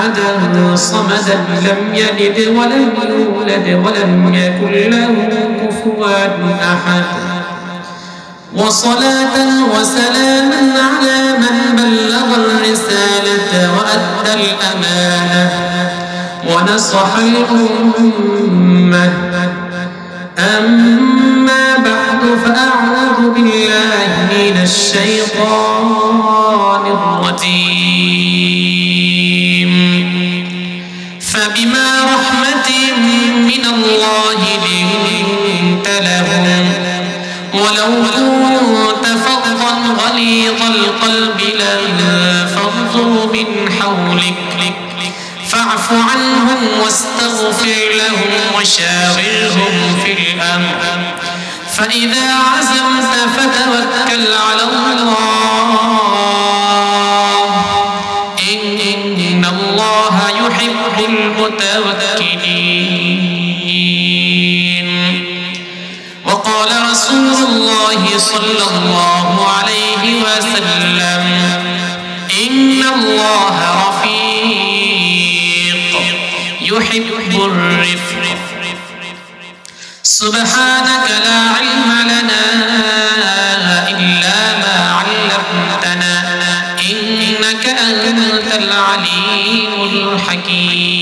أحدا صمدا لم يلد ولم يولد ولم يكن له كفوا أحد. وصلاة وسلاما على من بلغ الرسالة وأدى الأمانة ونصح الأمة. أما بعد فأعوذ بالله من الشيطان الرجيم. الله لنت لهم ولو كنت فظا غليظ القلب لانفضوا من حولك. فاعف عنهم واستغفر لهم وشاورهم في الأمر. فإذا عزمت فتوكل على الله. إن الله يحب المتوكلين. الله صلى الله عليه وسلم. إن الله رفيق. يحب الرفق. سبحانك لا علم لنا إلا ما علمتنا. إنك أنت العليم الحكيم.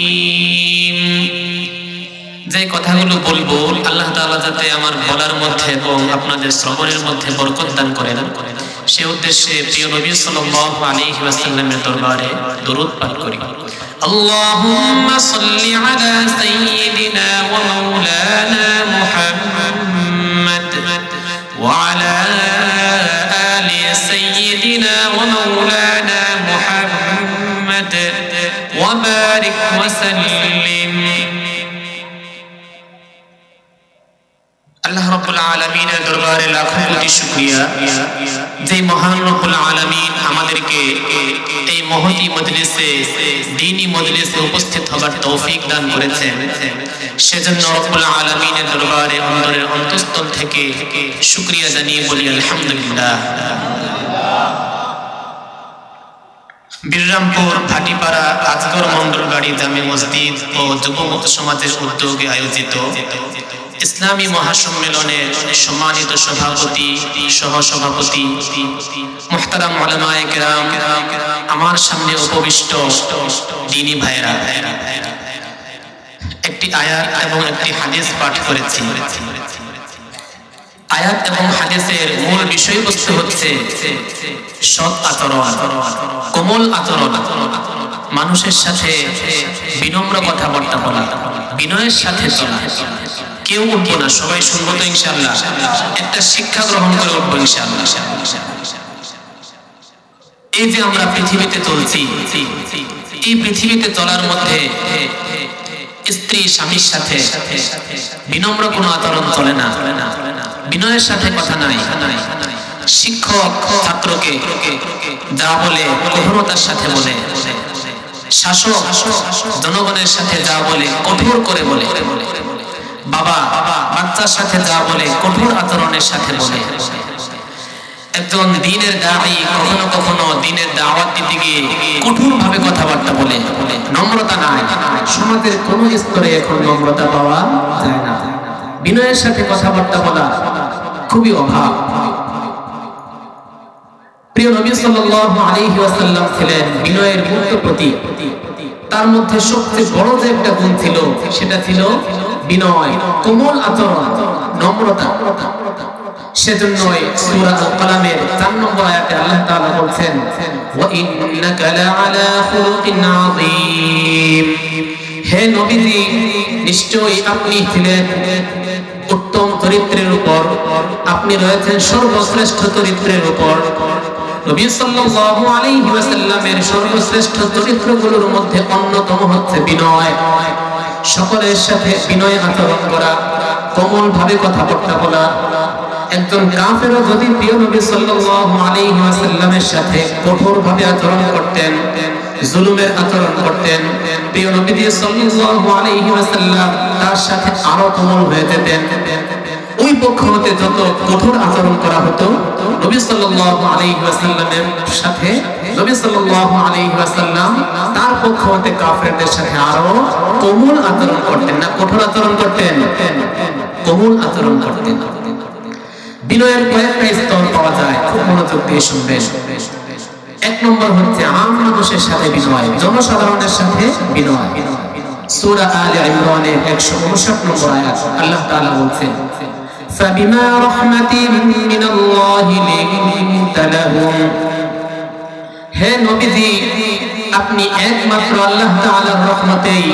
যে কথাগুলো বলবো আল্লাহ তাআলা যাতে আমার বলার মধ্যে এবং আপনাদের শ্রবণের মধ্যে বরকত দান করেন সে উদ্দেশ্যে প্রিয় নবী সাল্লাল্লাহু আলাইহি ওয়াসাল্লামের দরবারে দরুদ পাঠ করি اللهم صل على سيدنا ومولانا محمد وعلى آل سيدنا ومولانا محمد وبارك وسلم শুকরিয়া। যে মহান আমাদেরকে এই মহতি মজলিসে মজলিসে উপস্থিত হবার তৌফিক দান সেজন্য দরবারে, অন্তরের অন্তঃস্থল থেকে জানিয়ে বলি, আলহামদুলিল্লাহ। বীররামপুর ভাটিপাড়া, আজগর মন্ডল বাড়ি জামে মসজিদ ও যুব সমাজের উদ্যোগে আয়োজিত ইসলামী মহাসম্মেলনের সম্মানিত সভাপতি সহ সভাপতি মুহতারাম ওলামায়ে কেরাম, আমার সামনে উপবিষ্ট দিনী ভাইরা একটি আয়াত এবং একটি হাদিস পাঠ করেছি। আয়াত এবং হাদিসের মূল বিষয়বস্তু হচ্ছে সৎ আচরণ, কোমল আচরণ, মানুষের সাথে বিনম্র কথাবার্তা বলা, বিনয়ের সাথে চলা। কেউ উঠবো না, সবাই শুনব তো ইনশাল্লাহ একটা শিক্ষা গ্রহণ করে উঠবো ইনশাল্লাহ এই যে আমরা পৃথিবীতে চলছি, এই পৃথিবীতে চলার মধ্যে স্ত্রী, স্বামীর সাথে বিনম্র কোনো আচরণ চলে না। বিনয়ের সাথে কথা নাই। শিক্ষক, ছাত্রকে যা বলে, কঠোরতার সাথে বলে। শাসক, জনগণের সাথে যা বলে, কঠোর করে বলে। বাবা, বাচ্চার সাথে যা বলে, কঠোর আচরণের সাথে বলে। একজন দিনের দাবি কখনো কখনো দিনের দাওয়াত দিতে গিয়ে কঠোর ভাবে কথাবার্তা বলে। নম্রতা নাই। সমাজের কোন স্তরে এখন নম্রতা পাওয়া যায় না। বিনয়ের সাথে কথাবার্তা বলা খুবই অভাব। প্রিয় নবী সাল্লাল্লাহু আলাইহি ওয়াসাল্লাম ছিলেন বিনয়ের মূর্ত প্রতীক। তার মধ্যে সবচেয়ে বড় যে একটা গুণ ছিল, সেটা ছিল বিনয়, কোমল আচরণ, নম্রতা। সেজন্যই সূরা আল কালামের 4 নম্বর আয়াতে আল্লাহ তাআলা বলছেন, ওয়া ইন্নাকা লাআলা আযীম। হে নবীজি, নিশ্চয়ই আপনি ছিলেন উত্তম চরিত্রের উপর, আপনি রয়েছেন সর্বশ্রেষ্ঠ চরিত্রের উপর। নবী সাল্লাল্লাহু আলাইহি ওয়াসাল্লামের সর্বশ্রেষ্ঠ চরিত্রগুলোর মধ্যে অন্যতম হচ্ছে বিনয়। সকলের সাথে বিনয় আচরণ করা কোমল ভাবে কথাবার্তা বলা। একজন কাফেরও যদি প্রিয় নবী সাল্লাল্লাহু আলাইহি ওয়াসাল্লামের সাথে কঠোর ভাবে আচরণ করতেন, জুলুমের আচরণ করতেন, প্রিয় নবী সাল্লাল্লাহু আলাইহি ওয়াসাল্লাম তার সাথে আরও কোমল হয়ে যেতেন। ওই পক্ষ হতে যত কঠোর আচরণ করা হতো, নবী সাল্লাল্লাহু আলাইহি ওয়াসাল্লামের সাথে, নবী সাল্লাল্লাহু আলাইহি ওয়াসাল্লাম তার পক্ষ হতে কাফেরদের সাথে আরও কোমল আচরণ করতেন না, কঠোর আচরণ করতেন? কোমল আচরণ করতেন। বিনয়ের কয়েকটা স্তর পাওয়া যায়, খুব মনোযোগ দিয়ে শুনবেন। এক নম্বর হচ্ছে আম মানুষের সাথে বিনয়, জনসাধারণের সাথে বিনয়। সূরা আলে ইমরানের 159 নম্বর আয়াত, আল্লাহ তাআলা বলছেন فبما رحمة من الله لنت لهم হে নবীজি আপনি একমাত্র আল্লাহ তাআলার রহমতেই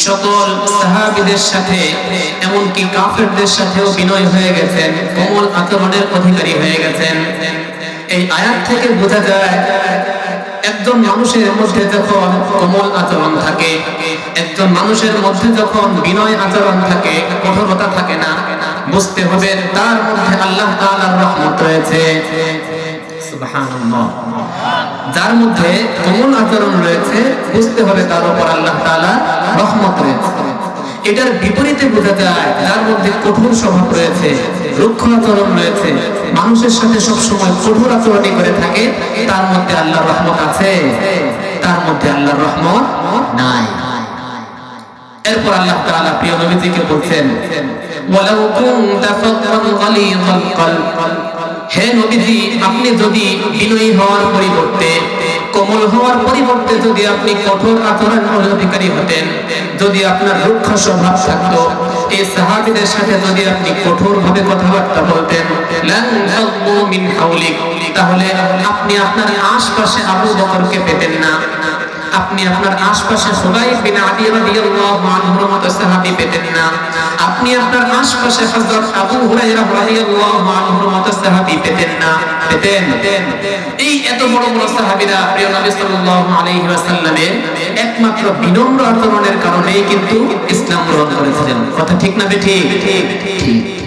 সকল সাহাবীদের সাথে এমনকি কাফেরদের সাথেও বিনয় হয়ে গেছেন কোমল আচরণের অধিকারী হয়ে গেছেন এই আয়াত থেকে বোঝা যায় একজন মানুষের মধ্যে যখন কোমল আচরণ থাকে একজন মানুষের মধ্যে যখন বিনয় আচরণ থাকে কঠোরতা থাকে না বুঝতে হবে, তার মধ্যে আল্লাহ তাআলার রহমত রয়েছে। সুবহানাল্লাহ। যার মধ্যে কোমল আচরণ রয়েছে, বুঝতে হবে তার উপর আল্লাহ তাআলা রহমত রয়েছে। এটার বিপরীতে বোঝা যায় যার মধ্যে কঠোর স্বভাব রয়েছে, রুক্ষ আচরণ রয়েছে। মানুষের সাথে সব সময় কঠোর আচরণই করে থাকে, তার মধ্যে আল্লাহর রহমত আছে, তার মধ্যে আল্লাহর রহমত নাই। এরপর আল্লাহ তাআলা প্রিয় নবীজিকে বলছেন, ওয়ালাউ কুনতা গালিযাল কলব। হে নবীজি, আপনি যদি বিনয়ী হওয়ার পরিবর্তে, কোমল হওয়ার পরিবর্তে যদি আপনি কঠোর আচরণের অধিকারী হতেন, যদি আপনার রুক্ষ স্বভাব এই সাহাবীদের সাথে যদি আপনি কথাবার্তা বলতেন, লান মিন হাওলিক, তাহলে আপনি আপনার আশপাশে আবু বকরকে পেতেন না। আপনি আপনার আশপাশে সবাই বিন আদি রাদিয়াল্লাহু আনহুর মতো সাহাবী পেতেন না। আপনি আপনার আশপাশে হযরত আবু হুরায়রা রাদিয়াল্লাহু আনহুর মতো সাহাবী পেতেন না। পেতেন? এই এত বড় বড় সাহাবীরা প্রিয় নবী সাল্লাল্লাহু আলাইহি ওয়াসাল্লামের একমাত্র বিনম্র আচরণের কারণেই কিন্তু ইসলাম গ্রহণ করেছিলেন। কথা ঠিক না ঠিক? ঠিক।